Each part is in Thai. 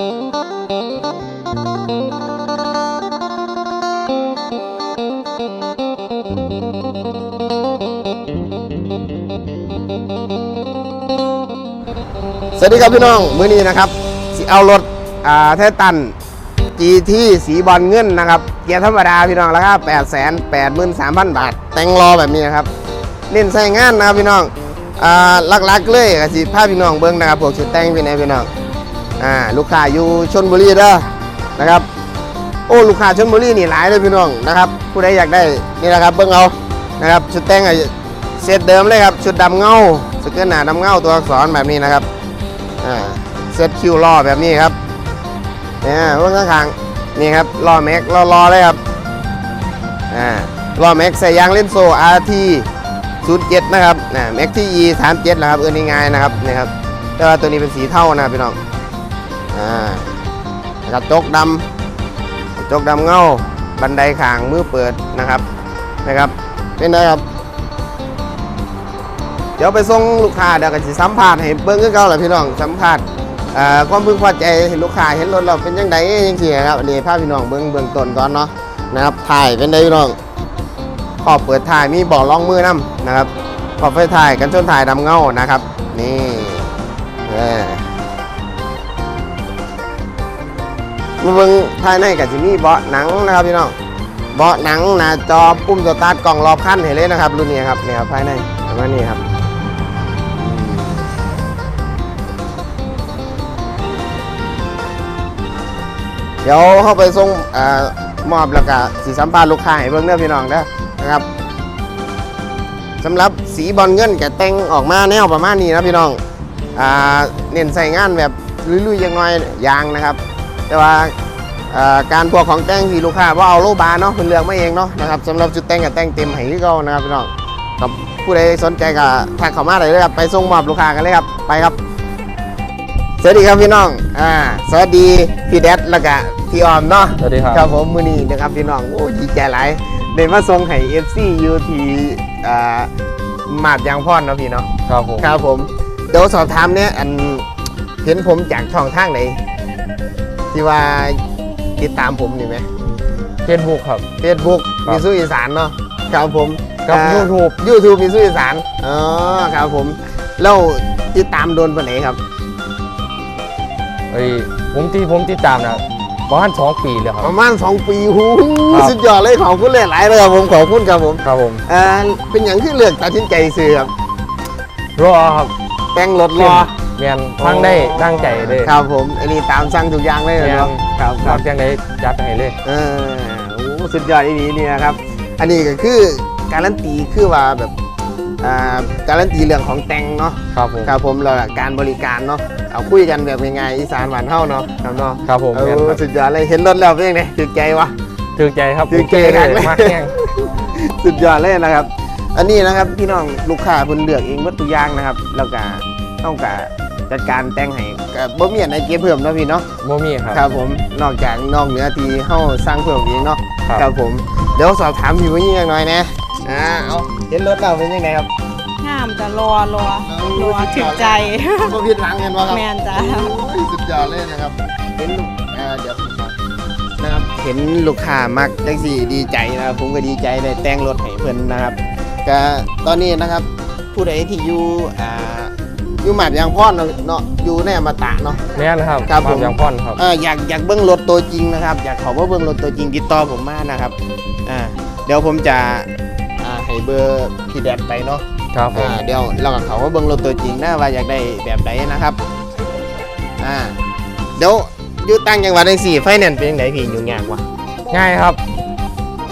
สวัสดีครับพี่น้อง มื้อนี้นะครับสิเอารถอ่าเทตัน GT สีบอลเงินนะครับ เกียร์ธรรมดาพี่น้องราคา8 8 3 0 0 0 บาท แต่งรอแบบนี้นะครับ เน้นใส่งานนะครับพี่น้องอ่าลักๆเลยก็สิพาพี่น้องเบิ้งนะครับพวกชุดแต่งพี่น้องพี่น้อง อ่าลูกค้าอยู่ชนบุรีเด้อนะครับโอ้ลูกค้าชนบุรีนี่หลายเลยพี่น้องนะครับผู้ใดอยากได้นี่นะครับเบิ้งเอานะครับชุดแต่งอะเซตเดิมเลยครับชุดดำเงาสเกิร์ตหนาดำเงาตัวอักษรแบบนี้นะครับอ่าเซตคิวล้อแบบนี้ครับเนี่ยรถข้างนี่ครับล้อแม็กล้อล้อเลยครับอ่าล้อแม็กใส่ยางเล่นโซ่ RT 07นะครับนะแม็กที่ E 37นะครับเออนง่ายนะครับนี่ครับแต่ว่าตัวนี้เป็นสีเท่านะพี่น้อง อ่ากระจกดำกระจกดำเงาบันไดขางมือเปิดนะครับนะครับเป็นไงครับเดี๋ยวไปส่งลูกค้าเดี๋ยวกันสิสัมภาษณ์ให้เบิ้งคือเก่าแหละพี่น้องสัมภาษณ์เอ่อความพึงพอใจเห็นลูกค้าเห็นรถเราเป็นยังไงยังซี่ครับอันนี้พาพพี่น้องเบิ้งเบื้องต้นก่อนเนาะนะครับถ่ายเป็นไงพี่น้องขอบเปิดถ่ายมีบ่อรองมือนํนะครับขอบไฟถ่ายกันชนถ่ายดำเงานะครับ นี่ มาเบิ้งภายในกับสิมีเบาะหนังนะครับพี่น้องเบาะหนังหน้าจอปุ่มสตาร์ทกล่องรอบคันเห็นเลยนะครับรุ่นนี้ครับเนี่ยครับภายในประมาณนี้ครับเดี๋ยวเข้าไปส่งอ่อมอบแล้วก็สีสัมภาษณ์ลูกค้าให้เบิ่งเด้อพี่น้องเด้อนะครับสำหรับสีบอลเงินแกแต่งออกมาแนวประมาณนี้นะพี่น้องอ่าเน้นใส่งานแบบลุยๆยังน้อยยางนะครับ แต่ว่าเอ่อการพวกของแต่งที่ลูกค้าว่าเอาโลบาร์เนาะเพิ่นเลือกมาเองเนาะนะครับสำหรับจุดแต่งกับแต่งเต็มให้คือเก่านะครับพี่น้องกับผู้ใดสนใจก็ทักเข้ามาได้เลยครับไปส่งมอบลูกค้ากันเลยครับไปครับ สวัสดีครับพี่น้องอ่าสวัสดีพี่แดดแล้วก็พี่ออมเนาะสวัสดีครับครับผมมือนี้นะครับพี่น้องโอ้ดีใจหลายได้มาส่งให้ FC อยู่ที่อ่ามาดยางพอนเนาะพี่เนาะครับผมครับผมเดี๋ยวสอบถามเนี่ยอันเห็นผมจากช่องทางไหน ที่ว่าติดตามผมนี่ไหมเฟซบุ๊กครับ เฟซบุ๊กครับมีสู้อีสานเนาะครับผมกับอ่า YouTube YouTube มีสู้อีสานอ๋อครับผม แล้วติดตามโดนปานไหนครับ ไอ้ยผมที่ผมติดตามนะประมาณสองปีเลยคปรับระมาณ 2 ปีหูครับ สุดยอดเลยขอบคุณหลายๆเลยครับผมขอบคุณครับผมครับผมเอ่อเป็นอย่างที่เลือกตัดสินใจซื้อครับรอครับแต่งรถรอ เมียนทั้งได้ตั้งใจเลยครับผมอันนี้ตามสั่งทุกอย่างเลยแม่นเนาะครับคครัรับบยังได้จัดให้เลยเออโอ้สุดยอดอีนี้นี่นะครับ อันนี้ก็คือการันตีคือว่าแบบอ่าการันตีเรื่องของแต่งเนาะครับผมครับผมแล้วก็การบริการเนาะเอาคุยกันแบบง่ายๆอีสานหวานเฮาเนาะครับเนาะครับผมเอเมียนอครับสุดยอดเลยเห็นรถแล้วเป็นยังไงถูกใจวะถือใจครับถือใจโอเคครัเลบยมากแห้งสุดยอดเลยนะครับ อันนี้นะครับพี่น้องลูกค้าเพิ่นเลือกเองวัตถุกอย่างนะครับ แล้วก็ต้องการ จัดการแต่งให้ก็บ่มีอันไหนเก็บเพิ่มเนาะพี่เนาะโมมี่ครับ ครับผมนอกจากนอกเหนือที่เฮาสร้างเพิ่มเองเนาะครับ ครับผมเดี๋ยวสอบถามอยู่ว่ายิ่งยังน้อยนะอ่าเอาเห็นรถเราเป็นยังไงครับงามจะรอรอรอถึงใจบ่ผิดหวังกันว่าครับแมนจ้าโอ้ยสุดยอดเลยนะครับเห็นลูกเอ่อเดี๋ยวผมขอนะครับเห็นลูกค้ามักจังสี่ดีใจนะครับผมก็ดีใจได้แต่งรถให้เพิ่นนะครับก็ตอนนี้นะครับผู้ใดที่อยู่อ่า อยู่หมัดยางพอนเนาะเนาะอยู่ในอมตะเนาะ แม่นครับครับผมยังพ่อนครับ เอออยากอยากเบิ้งรถตัวจริงนะครับ อยากขอว่าเบิ้งรถตัวจริงติดต่อผมมานะครับอ่าเดี๋ยวผมจะอ่าให้เบอร์พี่แดดไปเนาะครับผม อ่าเดี๋ยวเรากับเขาว่าเบิ้งรถตัวจริงนะว่าอยากได้แบบไหนนะครับอ่าเดี๋ยวอยู่ตั้งจังหวัดในสี่ไฟแนนซ์เป็นยังไงพี่อยู่ยากวะง่ายครับ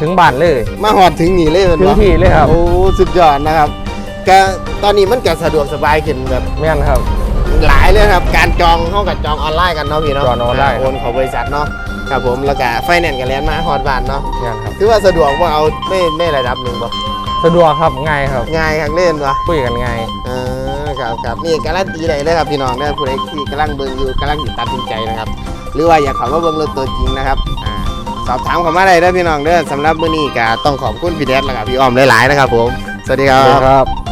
ถึงบ้านเลย มาหอดถึงนี่เลยแมันถึงวะที่เลยครับ โอ้สุดยอดนะครับก็ ตอนนี้มันก็สะดวกสบายขึ้นแบบแม่นครับ หลายเลยนะครับ การจองเข้ากับจองออนไลน์กันเนาะพี่เนาะจองออนไลน์โอนของบริษัทเนาะครับผมแล้วก็ไฟแนนซ์กันแล้วมาฮอดบ้านเนาะแม่นครับถือว่าสะดวกว่าเอาไม่ไม่ระดับหนึ่งบ่สะดวกครับง่ายครับง่ายครับเล่นวะคุยกันง่ายเออครับครับนี่การันตีได้เลยครับพี่น้องนะผู้ใดที่กำลังเบิ่งอยู่กำลังติดตัดสินใจนะครับหรือว่าอยากเขอมาเบิ่งรถตัวจริงนะครับอ่าสอบถามเข้ามาได้เด้อพี่น้องเด้อสำหรับมื้อนี้ก็ต้องขอบคุณพี่แดดแล้วก็พี่อ้อมหลายๆนะครับผมสวัสดีคครับรับ